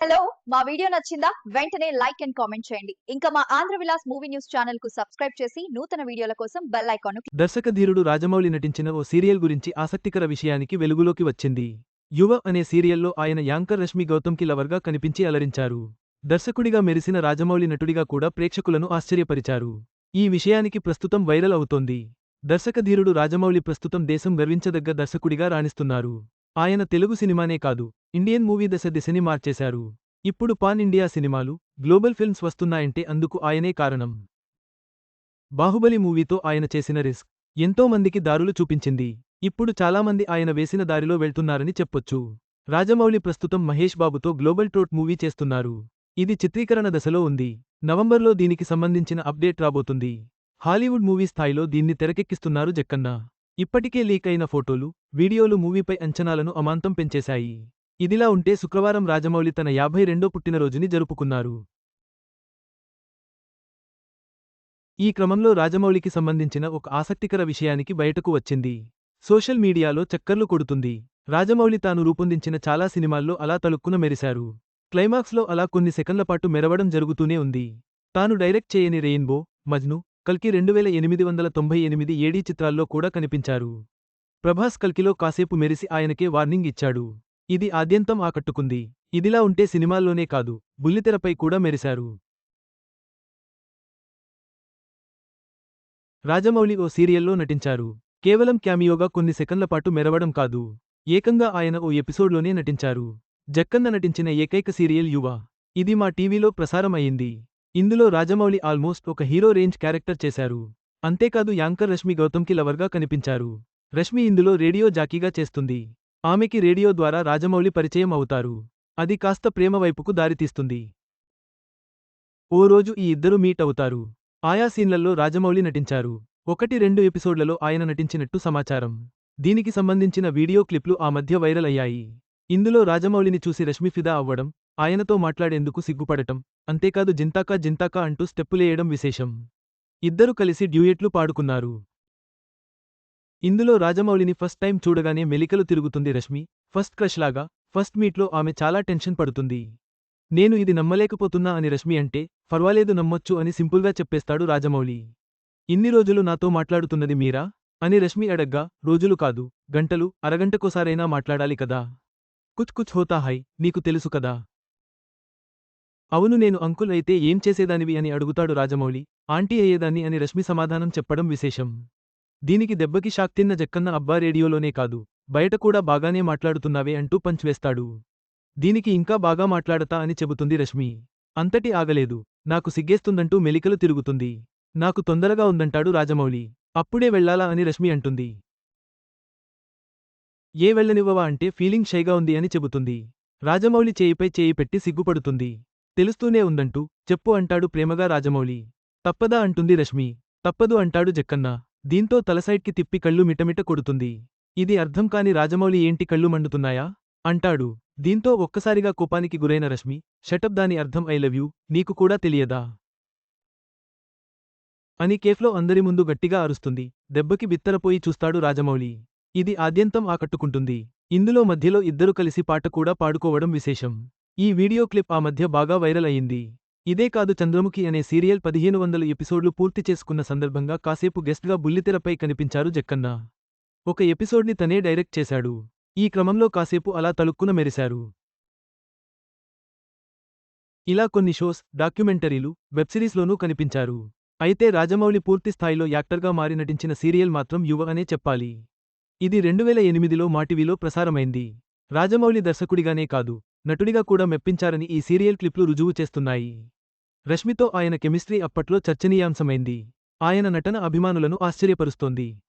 Hello మా video నచ్చిందా? వెంటనే లైక్ అండ్ కామెంట్ చేయండి. ఇంకా మా ఆంధ్ర విలాస్ మూవీ న్యూస్ ఛానల్కు సబ్స్క్రైబ్ చేసి నూతన వీడియోల కోసం బెల్ ఐకాన్ దర్శకధీరుడు రాజమౌళి నటించిన ఓ సీరియల్ గురించి ఆసక్తికర విషయానికి వెలుగులోకి వచ్చింది. యువ అనే సీరియల్లో ఆయన యాంకర్ రష్మి గౌతమ్కి లవర్గా కనిపించి అలరించారు. దర్శకుడిగా మెరిసిన రాజమౌళి నటుడిగా కూడా ప్రేక్షకులను ఆశ్చర్యపరిచారు. ఈ విషయానికి ప్రస్తుతం వైరల్ అవుతోంది. దర్శకధీరుడు రాజమౌళి ప్రస్తుతం దేశం గర్వించదగ్గ దర్శకుడిగా రాణిస్తున్నారు. ఆయన తెలుగు సినిమానే కాదు ఇండియన్ మూవీ దశ దిశని మార్చేశారు. ఇప్పుడు పాన్ ఇండియా సినిమాలు గ్లోబల్ ఫిల్మ్స్ వస్తున్నాయంటే అందుకు ఆయనే కారణం. బాహుబలి మూవీతో ఆయన చేసిన రిస్క్ ఎంతో మందికి దారులు చూపించింది. ఇప్పుడు చాలామంది ఆయన వేసిన దారిలో వెళ్తున్నారని చెప్పొచ్చు. రాజమౌళి ప్రస్తుతం మహేష్ బాబుతో గ్లోబల్ ట్రోట్ మూవీ చేస్తున్నారు. ఇది చిత్రీకరణ దశలో ఉంది. నవంబర్లో దీనికి సంబంధించిన అప్డేట్ రాబోతుంది. హాలీవుడ్ మూవీ స్థాయిలో దీన్ని తెరకెక్కిస్తున్నారు జక్కన్న. ఇప్పటికే లీక్ అయిన ఫోటోలు వీడియోలు మూవీపై అంచనాలను అమాంతం పెంచేశాయి. ఇదిలా ఉంటే శుక్రవారం రాజమౌళి తన యాభై రెండో పుట్టినరోజుని జరుపుకున్నారు. ఈ క్రమంలో రాజమౌళికి సంబంధించిన ఒక ఆసక్తికర విషయానికి బయటకు వచ్చింది. సోషల్ మీడియాలో చక్కర్లు కొడుతుంది. రాజమౌళి తాను రూపొందించిన చాలా సినిమాల్లో అలా తలుక్కున మెరిశారు. క్లైమాక్స్లో అలా కొన్ని సెకన్లపాటు మెరవడం జరుగుతూనే ఉంది. తాను డైరెక్ట్ చేయని రెయిన్బో మజ్ను కల్కి రెండు వేల ఎనిమిది వందల తొంభై ఎనిమిది ఏడీ చిత్రాల్లో కూడా కనిపించారు. ప్రభాస్ కల్కిలో కాసేపు మెరిసి ఆయనకే వార్నింగ్ ఇచ్చాడు. ఇది ఆద్యంతం ఆకట్టుకుంది. ఇదిలా ఉంటే సినిమాల్లోనే కాదు బుల్లితెరపై కూడా మెరిశారు. రాజమౌళి ఓ సీరియల్లో నటించారు. కేవలం క్యామియోగా కొన్ని సెకన్లపాటు మెరవడం కాదు. ఏకంగా ఆయన ఓ ఎపిసోడ్లోనే నటించారు. జక్కన్న నటించిన ఏకైక సీరియల్ యువ. ఇది మా టీవీలో ప్రసారం అయింది ఇందులో రాజమౌళి ఆల్మోస్ట్ ఒక హీరో రేంజ్ క్యారెక్టర్ చేశారు. అంతేకాదు యాంకర్ రష్మి గౌతమ్కి లవర్గా కనిపించారు. రష్మి ఇందులో రేడియో జాకీగా చేస్తుంది. ఆమెకి రేడియో ద్వారా రాజమౌళి పరిచయం అవుతారు. అది కాస్త ప్రేమ వైపుకు దారితీస్తుంది. ఓ రోజు ఈ ఇద్దరూ మీట్ అవుతారు. ఆయా సీన్లలో రాజమౌళి నటించారు. ఒకటి రెండు ఎపిసోడ్లలో ఆయన నటించినట్టు సమాచారం. దీనికి సంబంధించిన వీడియో క్లిప్లు ఆ మధ్య వైరల్ అయ్యాయి. ఇందులో రాజమౌళిని చూసి రష్మి ఫిదా అవ్వడం ఆయనతో మాట్లాడేందుకు సిగ్గుపడటం అంతేకాదు జింతాకా జింతాకా అంటూ స్టెప్పులేయడం విశేషం. ఇద్దరు కలిసి డ్యూయెట్లు పాడుకున్నారు. ఇందులో రాజమౌళిని ఫస్ట్ టైం చూడగానే మెలికలు తిరుగుతుంది రష్మి. ఫస్ట్ క్రష్ లాగా ఫస్ట్ మీట్లో ఆమె చాలా టెన్షన్ పడుతుంది. నేను ఇది నమ్మలేకపోతున్నా అని రష్మి అంటే పర్వాలేదు నమ్మొచ్చు అని సింపుల్గా చెప్పేస్తాడు రాజమౌళి. ఇన్ని రోజులు నాతో మాట్లాడుతున్నది మీరా? అని రష్మి అడగ్గా రోజులు కాదు గంటలు అరగంటకోసారైనా మాట్లాడాలి కదా. కుచ్ కుచ్ హోతా హై నీకు తెలుసు కదా. అవును నేను అంకుల్ అయితే ఏం చేసేదానివి అని అడుగుతాడు రాజమౌళి. ఆంటీ అయ్యేదాన్ని అని రష్మి సమాధానం చెప్పడం విశేషం. దీనికి దెబ్బకి షాక్ తిన్న జక్కన్న అబ్బా రేడియోలోనే కాదు బయట కూడా బాగానే మాట్లాడుతున్నావే అంటూ పంచ్ వేస్తాడు. దీనికి ఇంకా బాగా మాట్లాడతా అని చెబుతుంది రష్మి. అంతటి ఆగలేదు నాకు సిగ్గేస్తుందంటూ మెలికలు తిరుగుతుంది. నాకు తొందరగా ఉందంటాడు రాజమౌళి. అప్పుడే వెళ్ళాలా అని రష్మి అంటుంది. ఏ వెళ్ళనివ్వవా అంటే ఫీలింగ్ షైగా ఉంది అని చెబుతుంది. రాజమౌళి చేయిపై చేయి పెట్టి సిగ్గుపడుతుంది. తెలుస్తూనే ఉందంటూ చెప్పు అంటాడు ప్రేమగా రాజమౌళి. తప్పదా అంటుంది రష్మి. తప్పదు అంటాడు జక్కన్న. దీంతో తలసైడ్కి తిప్పి కళ్ళు మిటమిట కొడుతుంది. ఇది అర్థం కాని రాజమౌళి ఏంటి కళ్ళు మండుతున్నాయా? అంటాడు. దీంతో ఒక్కసారిగా కోపానికి గురైన రష్మి షటప్ దాని అర్థం ఐ లవ్ యూ నీకు కూడా తెలియదా అని కేఫ్లో అందరి ముందు గట్టిగా అరుస్తుంది. దెబ్బకి బిత్తరపోయి చూస్తాడు రాజమౌళి. ఇది ఆద్యంతం ఆకట్టుకుంటుంది. ఇందులో మధ్యలో ఇద్దరు కలిసి పాట కూడా పాడుకోవడం విశేషం. ఈ వీడియో క్లిప్ ఆ మధ్య బాగా వైరల్ అయింది. ఇదే కాదు చంద్రముఖి అనే సీరియల్ పదిహేను వందల ఎపిసోడ్లు పూర్తి చేసుకున్న సందర్భంగా కాసేపు గెస్ట్గా బుల్లితెరపై కనిపించారు జక్కన్న. ఒక ఎపిసోడ్ని తనే డైరెక్ట్ చేశాడు. ఈ క్రమంలో కాసేపు అలా తలుక్కున మెరిశారు. ఇలా కొన్ని షోస్ డాక్యుమెంటరీలు వెబ్సిరీస్లోనూ కనిపించారు. అయితే రాజమౌళి పూర్తి స్థాయిలో యాక్టర్గా మారి నటించిన సీరియల్ మాత్రం యువ అనే చెప్పాలి. ఇది రెండువేల ఎనిమిదిలో మాటివిలో ప్రసారమైంది. రాజమౌళి దర్శకుడిగానే కాదు నటుడిగా కూడా మెప్పించారని ఈ సీరియల్ క్లిప్లు రుజువు చేస్తున్నాయి. రష్మితో ఆయన కెమిస్ట్రీ అప్పట్లో చర్చనీయాంశమైంది. ఆయన నటన అభిమానులను ఆశ్చర్యపరుస్తోంది.